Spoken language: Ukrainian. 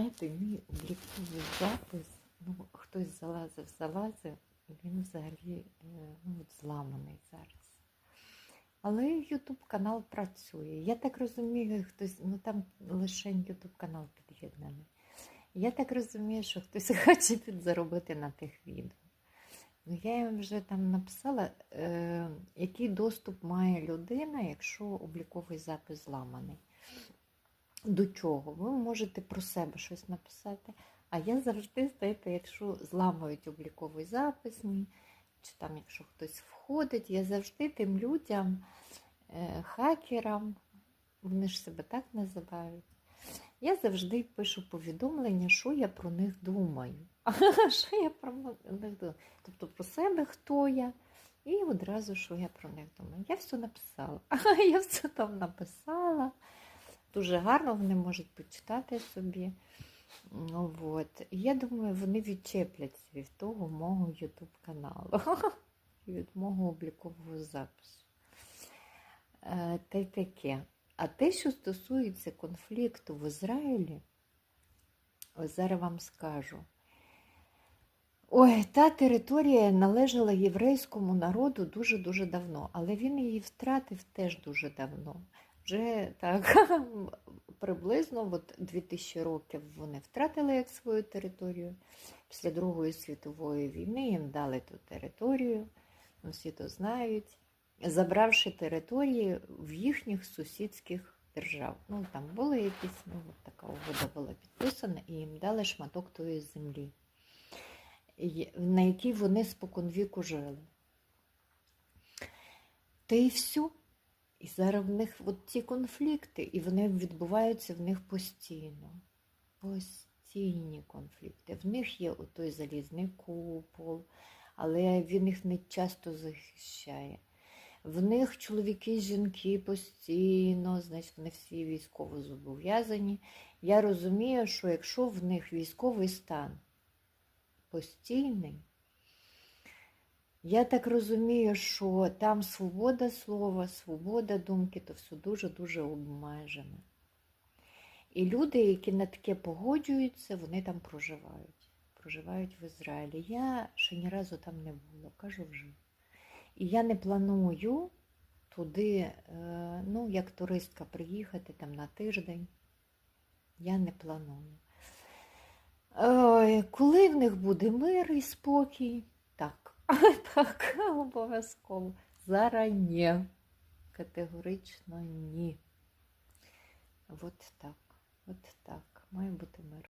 Знаєте, мій обліковий запис, ну, хтось залазив, залазив, він взагалі е, ну, зламаний зараз. Але YouTube канал працює. Я так розумію, хтось, ну там лише YouTube канал під'єднаний. Я так розумію, що хтось хоче підзаробити на тих відео. Ну, я їм вже там написала, е, який доступ має людина, якщо обліковий запис зламаний. До чого? Ви можете про себе щось написати. А я завжди, знаєте, якщо зламують обліковий запис, чи там, якщо хтось входить, я завжди тим людям, е, хакерам, вони ж себе так називають, я завжди пишу повідомлення, що я про них думаю. Що я про них думаю? Тобто про себе, хто я, і одразу, що я про них думаю. Я все написала. Я все там написала. Дуже гарно вони можуть почитати собі. Ну, от. Я думаю, вони відчепляться від того мого YouTube каналу, від мого облікового запису. Е, Та й таке. А те, що стосується конфлікту в Ізраїлі, ось зараз вам скажу. Ой, та територія належала єврейському народу дуже-дуже давно, але він її втратив теж дуже давно. Вже так приблизно от 2000 років вони втратили як свою територію. Після Другої світової війни їм дали ту територію, всі то знають, забравши території в їхніх сусідських держав. Ну, там були якісь, ну, от така угода була підписана, і їм дали шматок тої землі, на якій вони споконвіку жили. Та і все. І зараз в них от ці конфлікти, і вони відбуваються в них постійно. Постійні конфлікти. В них є той залізний купол, але він їх не часто захищає. В них чоловіки і жінки постійно, значить, вони всі військово зобов'язані. Я розумію, що якщо в них військовий стан постійний, я так розумію, що там свобода слова, свобода думки, то все дуже-дуже обмежено. І люди, які на таке погоджуються, вони там проживають. Проживають в Ізраїлі. Я ще ні разу там не була, кажу вже. І я не планую туди, е, ну, як туристка, приїхати там на тиждень. Я не планую. Коли в них буде мир і спокій, так. Так, обов'язково. Зарані. Категорично ні. От так. От так. Має бути мир.